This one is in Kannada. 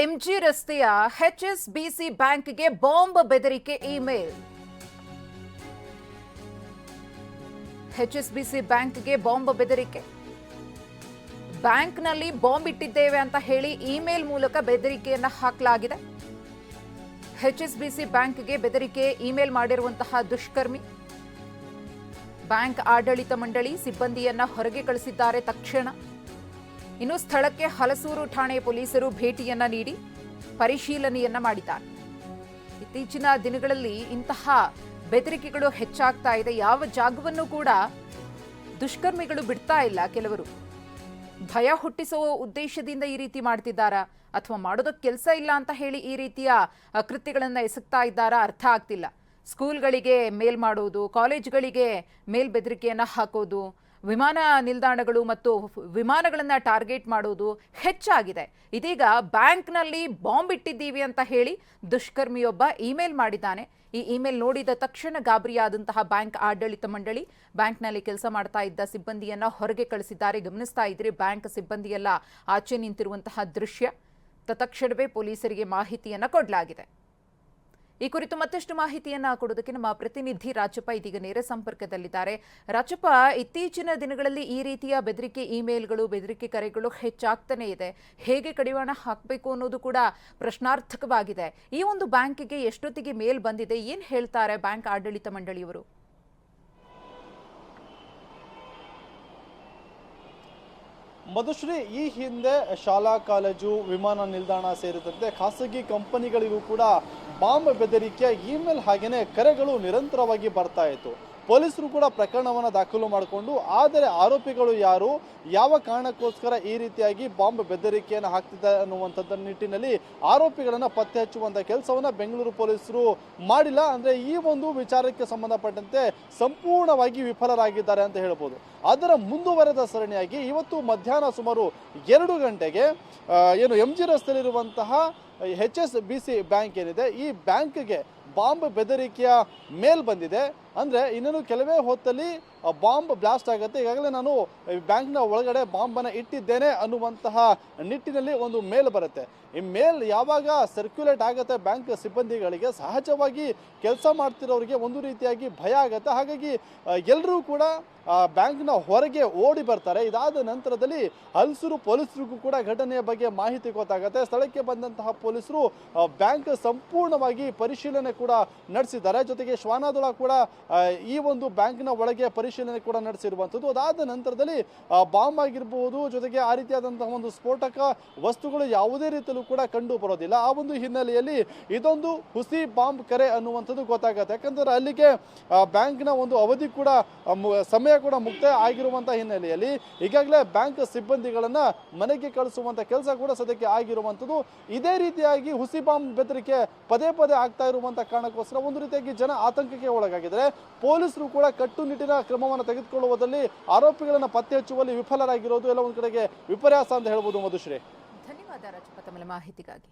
ಎಂಜಿ ರಸ್ತೆಯ ಎಚ್ಎಸ್ಬಿಸಿ ಬ್ಯಾಂಕ್ಗೆ ಬಾಂಬ್ ಬೆದರಿಕೆ ಇಮೇಲ್. ಎಚ್ಎಸ್ಬಿಸಿ ಬ್ಯಾಂಕ್ಗೆ ಬಾಂಬ್ ಬೆದರಿಕೆ. ಬ್ಯಾಂಕ್ನಲ್ಲಿ ಬಾಂಬ್ ಇಟ್ಟಿದ್ದೇವೆ ಅಂತ ಹೇಳಿ ಇಮೇಲ್ ಮೂಲಕ ಬೆದರಿಕೆಯನ್ನು ಹಾಕಲಾಗಿದೆ. ಎಚ್ಎಸ್ಬಿಸಿ ಬ್ಯಾಂಕ್ಗೆ ಬೆದರಿಕೆ ಇಮೇಲ್ ಮಾಡಿರುವಂತಹ ದುಷ್ಕರ್ಮಿ. ಬ್ಯಾಂಕ್ ಆಡಳಿತ ಮಂಡಳಿ ಸಿಬ್ಬಂದಿಯನ್ನ ಹೊರಗೆ ಕಳಿಸಿದ್ದಾರೆ ತಕ್ಷಣ. ಇನ್ನು ಸ್ಥಳಕ್ಕೆ ಹಲಸೂರು ಠಾಣೆ ಪೊಲೀಸರು ಭೇಟಿಯನ್ನ ನೀಡಿ ಪರಿಶೀಲನೆಯನ್ನ ಮಾಡಿದ್ದಾರೆ. ಇತ್ತೀಚಿನ ದಿನಗಳಲ್ಲಿ ಇಂತಹ ಬೆದರಿಕೆಗಳು ಹೆಚ್ಚಾಗ್ತಾ ಇದೆ. ಯಾವ ಜಾಗವನ್ನು ಕೂಡ ದುಷ್ಕರ್ಮಿಗಳು ಬಿಡ್ತಾ ಇಲ್ಲ ಕೆಲವರು. ಭಯ ಹುಟ್ಟಿಸುವ ಉದ್ದೇಶದಿಂದ ಈ ರೀತಿ ಮಾಡ್ತಿದ್ದಾರಾ? ಅಥವಾ ಮಾಡೋದಕ್ಕೆ ಕೆಲಸ ಇಲ್ಲ ಅಂತ ಹೇಳಿ ಈ ರೀತಿಯ ಕೃತ್ಯಗಳನ್ನು ಎಸಗ್ತಾ ಇದ್ದಾರಾ? ಅರ್ಥ ಆಗ್ತಿಲ್ಲ. ಸ್ಕೂಲ್ಗಳಿಗೆ ಮೇಲ್ ಮಾಡೋದು, ಕಾಲೇಜ್ಗಳಿಗೆ ಮೇಲ್ ಬೆದರಿಕೆಯನ್ನ ಹಾಕೋದು ವಿಮಾನ ನಿಲ್ದಾಣಗಳು ಮತ್ತು ವಿಮಾನಗಳನ್ನು ಟಾರ್ಗೆಟ್ ಮಾಡೋದು ಹೆಚ್ಚಾಗಿದೆ. ಇದೀಗ ಬ್ಯಾಂಕ್ನಲ್ಲಿ ಬಾಂಬ್ ಇಟ್ಟಿದ್ದೀವಿ ಅಂತ ಹೇಳಿ ದುಷ್ಕರ್ಮಿಯೊಬ್ಬ ಇಮೇಲ್ ಮಾಡಿದ್ದಾನೆ. ಈ ಇಮೇಲ್ ನೋಡಿದ ತಕ್ಷಣ ಗಾಬರಿಯಾದಂತಹ ಬ್ಯಾಂಕ್ ಆಡಳಿತ ಮಂಡಳಿ ಬ್ಯಾಂಕ್ನಲ್ಲಿ ಕೆಲಸ ಮಾಡ್ತಾ ಇದ್ದ ಸಿಬ್ಬಂದಿಯನ್ನ ಹೊರಗೆ ಕಳಿಸಿದ್ದಾರೆ. ಗಮನಿಸ್ತಾ ಇದ್ರೆ, ಬ್ಯಾಂಕ್ ಸಿಬ್ಬಂದಿಯೆಲ್ಲ ಆಚೆ ನಿಂತಿರುವಂತಹ ದೃಶ್ಯ. ತತ್ಕ್ಷಣವೇ ಪೊಲೀಸರಿಗೆ ಮಾಹಿತಿಯನ್ನು ಕೊಡಲಾಗಿದೆ. ಈ ಕುರಿತು ಮತ್ತಷ್ಟು ಮಾಹಿತಿಯನ್ನ ಕೊಡೋದಕ್ಕೆ ನಮ್ಮ ಪ್ರತಿನಿಧಿ ರಾಜಪ್ಪ ಇದೀಗ ನೇರ ಸಂಪರ್ಕದಲ್ಲಿದ್ದಾರೆ. ರಾಜಪ್ಪ, ಇತ್ತೀಚಿನ ದಿನಗಳಲ್ಲಿ ಈ ರೀತಿಯ ಬೆದರಿಕೆ ಇಮೇಲ್ಗಳು, ಬೆದರಿಕೆ ಕರೆಗಳು ಹೆಚ್ಚಾಗ್ತಾನೆ ಇದೆ. ಹೇಗೆ ಕಡಿವಾಣ ಹಾಕಬೇಕು ಅನ್ನೋದು ಕೂಡ ಪ್ರಶ್ನಾರ್ಥಕವಾಗಿದೆ. ಈ ಒಂದು ಬ್ಯಾಂಕಿಗೆ ಎಷ್ಟೊತ್ತಿಗೆ ಮೇಲ್ ಬಂದಿದೆ? ಏನ್ ಹೇಳ್ತಾರೆ ಬ್ಯಾಂಕ್ ಆಡಳಿತ ಮಂಡಳಿಯವರು? ಮಧುಶ್ರೀ, ಈ ಹಿಂದೆ ಶಾಲಾ, ಕಾಲೇಜು, ವಿಮಾನ ನಿಲ್ದಾಣ ಸೇರಿದಂತೆ ಖಾಸಗಿ ಕಂಪನಿಗಳಿಗೂ ಕೂಡ ಬಾಂಬ್ ಬೆದರಿಕೆ, ಇಮೇಲ್ ಹಾಗೆಯೇ ಕರೆಗಳು ನಿರಂತರವಾಗಿ ಬರ್ತಾ ಇತ್ತು. ಪೊಲೀಸರು ಕೂಡ ಪ್ರಕರಣವನ್ನು ದಾಖಲು ಮಾಡಿಕೊಂಡು, ಆದರೆ ಆರೋಪಿಗಳು ಯಾರು, ಯಾವ ಕಾರಣಕ್ಕೋಸ್ಕರ ಈ ರೀತಿಯಾಗಿ ಬಾಂಬ್ ಬೆದರಿಕೆಯನ್ನು ಹಾಕ್ತಿದ್ದಾರೆ ಅನ್ನುವಂಥದ್ದ ನಿಟ್ಟಿನಲ್ಲಿ ಆರೋಪಿಗಳನ್ನು ಪತ್ತೆ ಹಚ್ಚುವಂಥ ಕೆಲಸವನ್ನು ಬೆಂಗಳೂರು ಪೊಲೀಸರು ಮಾಡಿಲ್ಲ. ಅಂದರೆ ಈ ಒಂದು ವಿಚಾರಕ್ಕೆ ಸಂಬಂಧಪಟ್ಟಂತೆ ಸಂಪೂರ್ಣವಾಗಿ ವಿಫಲರಾಗಿದ್ದಾರೆ ಅಂತ ಹೇಳ್ಬೋದು. ಅದರ ಮುಂದುವರೆದ ಸರಣಿಯಾಗಿ ಇವತ್ತು ಮಧ್ಯಾಹ್ನ ಸುಮಾರು ಎರಡು ಗಂಟೆಗೆ ಏನು M G ರಸ್ತೆಯಲ್ಲಿರುವಂತಹ H S B C bank ಏನಿದೆ, ಈ ಬ್ಯಾಂಕ್ಗೆ ಬಾಂಬ್ ಬೆದರಿಕೆಯ ಮೇಲ್ ಬಂದಿದೆ. ಅಂದರೆ ಇನ್ನೇನು ಕೆಲವೇ ಹೊತ್ತಲ್ಲಿ ಬಾಂಬ್ ಬ್ಲಾಸ್ಟ್ ಆಗುತ್ತೆ. ಈಗಾಗಲೇ ನಾನು ಬ್ಯಾಂಕ್ನ ಒಳಗಡೆ ಬಾಂಬನ್ನು ಇಟ್ಟಿದ್ದೇನೆ ಅನ್ನುವಂತಹ ನಿಟ್ಟಿನಲ್ಲಿ ಒಂದು ಮೇಲ್ ಬರುತ್ತೆ. ಈ ಮೇಲ್ ಯಾವಾಗ ಸರ್ಕ್ಯುಲೇಟ್ ಆಗುತ್ತೆ ಬ್ಯಾಂಕ್ ಸಿಬ್ಬಂದಿಗಳಿಗೆ, ಸಹಜವಾಗಿ ಕೆಲಸ ಮಾಡ್ತಿರೋರಿಗೆ ಒಂದು ರೀತಿಯಾಗಿ ಭಯ ಆಗುತ್ತೆ. ಹಾಗಾಗಿ ಎಲ್ಲರೂ ಕೂಡ ಬ್ಯಾಂಕ್ನ ಹೊರಗೆ ಓಡಿ ಬರ್ತಾರೆ. ಇದಾದ ನಂತರದಲ್ಲಿ ಹಲಸೂರು ಪೊಲೀಸರಿಗೂ ಕೂಡ ಘಟನೆಯ ಬಗ್ಗೆ ಮಾಹಿತಿ ಗೊತ್ತಾಗುತ್ತೆ. ಸ್ಥಳಕ್ಕೆ ಬಂದಂತಹ ಪೊಲೀಸರು ಬ್ಯಾಂಕ್ ಸಂಪೂರ್ಣವಾಗಿ ಪರಿಶೀಲನೆ ಕೂಡ ನಡೆಸಿದ್ದಾರೆ. ಜೊತೆಗೆ ಶ್ವಾನದೊಳ ಕೂಡ ಈ ಒಂದು ಬ್ಯಾಂಕ್ನ ಒಳಗೆ ಪರಿಶೀಲನೆ ಕೂಡ ನಡೆಸಿರುವಂಥದ್ದು. ಅದಾದ ನಂತರದಲ್ಲಿ ಬಾಂಬ್ ಆಗಿರಬಹುದು ಜೊತೆಗೆ ಆ ರೀತಿಯಾದಂತಹ ಒಂದು ಸ್ಫೋಟಕ ವಸ್ತುಗಳು ಯಾವುದೇ ರೀತಿಯಲ್ಲೂ ಕೂಡ ಕಂಡು ಬರೋದಿಲ್ಲ. ಆ ಒಂದು ಹಿನ್ನೆಲೆಯಲ್ಲಿ ಇದೊಂದು ಹುಸಿ ಬಾಂಬ್ ಕರೆ ಅನ್ನುವಂಥದ್ದು ಗೊತ್ತಾಗುತ್ತೆ. ಯಾಕಂದ್ರೆ ಅಲ್ಲಿಗೆ ಬ್ಯಾಂಕ್ನ ಒಂದು ಅವಧಿ ಕೂಡ ಸಮಯ ಕೂಡ ಮುಕ್ತಾಯ ಆಗಿರುವಂತಹ ಹಿನ್ನೆಲೆಯಲ್ಲಿ ಈಗಾಗಲೇ ಬ್ಯಾಂಕ್ ಸಿಬ್ಬಂದಿಗಳನ್ನ ಮನೆಗೆ ಕಳಿಸುವಂತ ಕೆಲಸ ಕೂಡ ಸದ್ಯಕ್ಕೆ ಆಗಿರುವಂಥದ್ದು. ಇದೇ ರೀತಿಯಾಗಿ ಹುಸಿ ಬಾಂಬ್ ಬೆದರಿಕೆ ಪದೇ ಪದೇ ಆಗ್ತಾ ಇರುವಂತಹ ಕಾರಣಕ್ಕೋಸ್ಕರ ಒಂದು ರೀತಿಯಾಗಿ ಜನ ಆತಂಕಕ್ಕೆ ಒಳಗಾಗಿದ್ದಾರೆ. ಪೊಲೀಸರು ಕೂಡ ಕಟ್ಟುನಿಟ್ಟಿನ ಕ್ರಮವನ್ನು ತೆಗೆದುಕೊಳ್ಳುವುದರಲ್ಲಿ ಆರೋಪಿಗಳನ್ನು ಪತ್ತೆ ಹಚ್ಚುವಲ್ಲಿ ವಿಫಲರಾಗಿರೋದು ಎಲ್ಲ ಒಂದ್ ಕಡೆಗೆ ವಿಪರ್ಯಾಸ ಅಂತ ಹೇಳಬಹುದು ಮಧುಶ್ರೀ. ಧನ್ಯವಾದ ಮಾಹಿತಿಗಾಗಿ.